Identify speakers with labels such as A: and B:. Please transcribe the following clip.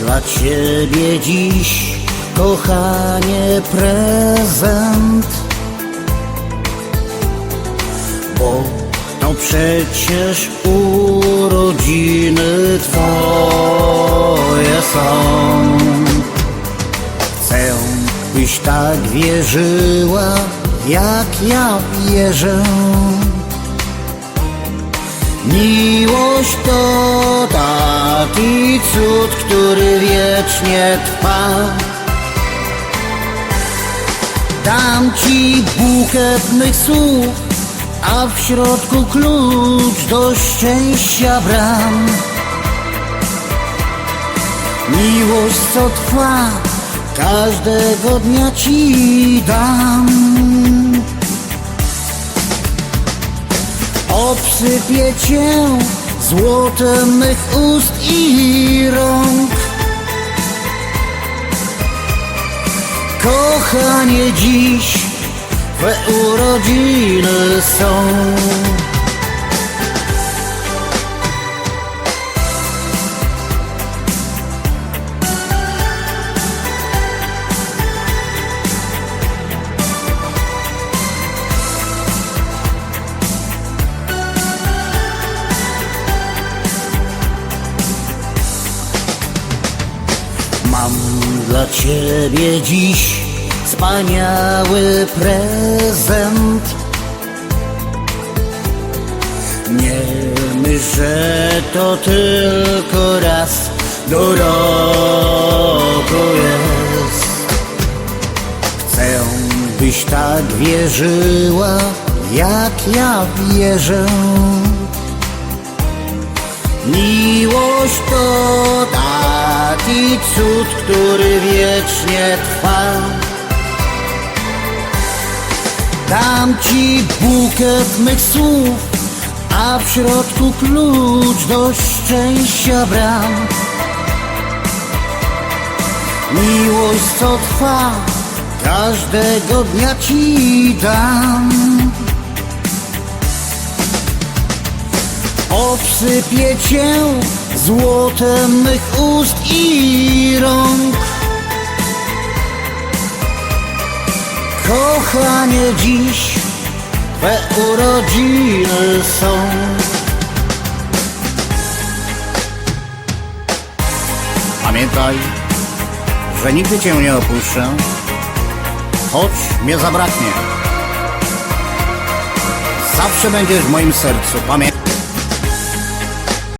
A: dla ciebie dziś, kochanie, prezent. Bo to przecież urodziny twoje są. Chcę, byś tak wierzyła, jak ja wierzę. Miłość to taki cud, który wiecznie trwa. Dam ci bukiet mych słów, a w środku klucz do szczęścia bram. Miłość, co trwa, każdego dnia ci dam. Obsypię cię złotem mych ust i rąk. Kochanie, dziś Twe urodziny są. Mam dla ciebie dziś wspaniały prezent. Nie myśl, że to tylko raz do roku jest. Chcę, byś tak wierzyła, jak ja wierzę. Miłość to taki cud, który wiecznie trwa. Dam ci bukiet mych słów, a w środku klucz do szczęścia bram. Miłość, co trwa, każdego dnia ci dam. Obsypię cię złotem mych ust i rąk. Kochanie, dziś Twe urodziny są. Pamiętaj, że nigdy Cię nie opuszczę, choć mnie zabraknie. Zawsze będziesz w moim sercu, pamiętaj.